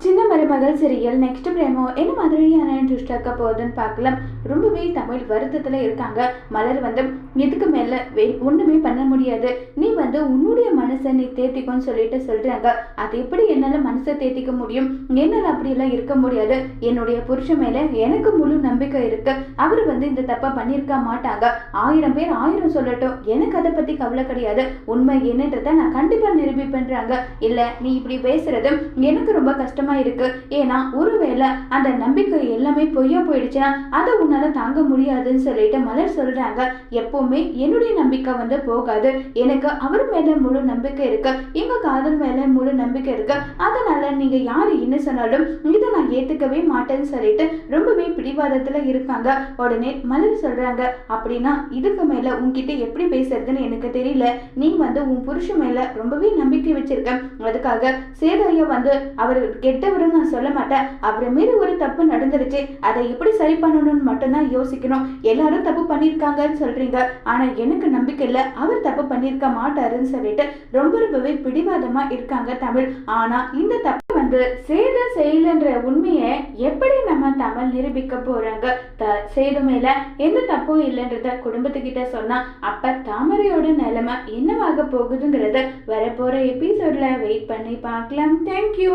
சின்ன மருமகள் serial next பிரேமோ என்ன மாதிரியான ட்விஸ்ட் ஆக்க போகுதுன்னு பார்க்கலாம். ரொம்பவே தமிழ் வருத்தத்தில் இருக்காங்க. மலர் வந்து இதுக்கு மேலே வே ஒன்றுமே பண்ண முடியாது. நீ வந்து உன்னுடைய மனசை நீ தேத்திக்கும்னு சொல்லிட்டு சொல்கிறாங்க அது எப்படி என்னால் மனசை தேத்திக்க முடியும்? என்னால் அப்படியெல்லாம் இருக்க முடியாது. என்னுடைய புருஷன் மேலே எனக்கு முழு நம்பிக்கை இருக்கு. அவர் வந்து இந்த தப்பை பண்ணியிருக்க மாட்டாங்க. ஆயிரம் பேர் ஆயிரம் சொல்லட்டும். எனக்கு அதை பற்றி கவலை கிடையாது. உண்மை என்னன்றதை நான் கண்டிப்பாக நிரூபிப்பேன்றாங்க. இல்லை நீ இப்படி பேசுறது எனக்கு ரொம்ப கஷ்டமாக இருக்கு. இருக்கு. ஏன்னா ஒருவேளை அந்த நம்பிக்கை எல்லாமே பொய்யா போயிடுச்சுன்னா அதை உன்னால தாங்க முடியாதுன்னு சொல்லிட்டு மலர் சொல்றாங்க. எப்பவுமே என்னுடைய நம்பிக்கை வந்து போகாது. எனக்கு அவர் மேல முழு நம்பிக்கை இருக்கு. எங்க காதல் மேல முழு நம்பிக்கை இருக்கு. அதனால நீங்க யாரு என்ன சொன்னாலும் இதை நான் ஏத்துக்கவே மாட்டேன்னு சொல்லிட்டு ரொம்பவே பிடிவாதத்துல இருக்காங்க. உடனே மலர் சொல்றாங்க அப்படின்னா இதுக்கு மேல உன்கிட்ட எப்படி பேசுறதுன்னு எனக்கு தெரியல. நீ வந்து உன் புருஷன் மேல ரொம்பவே நம்பிக்கை வச்சிருக்க. அதுக்காக சேதையா வந்து அவர் கெட்டவருன்னு நான் சொல்ல மாட்டேன். அவரை மீறி ஒரு தப்பு நடந்துருச்சு. அதை எப்படி சரி பண்ணணும்னு மட்டும்தான் யோசிக்கணும். எல்லாரும் தப்பு பண்ணியிருக்காங்கன்னு சொல்றீங்க. ஆனா எனக்கு நம்பிக்கை இல்லை. அவர் தப்பு பண்ணியிருக்க மாட்டாருன்னு சொல்லிட்டு ரொம்ப ரொம்பவே பிடிவாதமா இருக்காங்க தமிழ். ஆனா இந்த தப்பு வந்து செய்த செயலன்ற உண்மையை எப்படி நம்ம தமிழ் நிரூபிக்க போறாங்க? த சேது மேல எந்த தப்பும் இல்லைன்றத குடும்பத்துக்கிட்ட சொன்னா அப்ப தாமரையோட நிலைமை என்னவாக போகுதுங்கிறத வரப்போற எபிசோட்ல வெயிட் பண்ணி பார்க்கலாம். தேங்க்யூ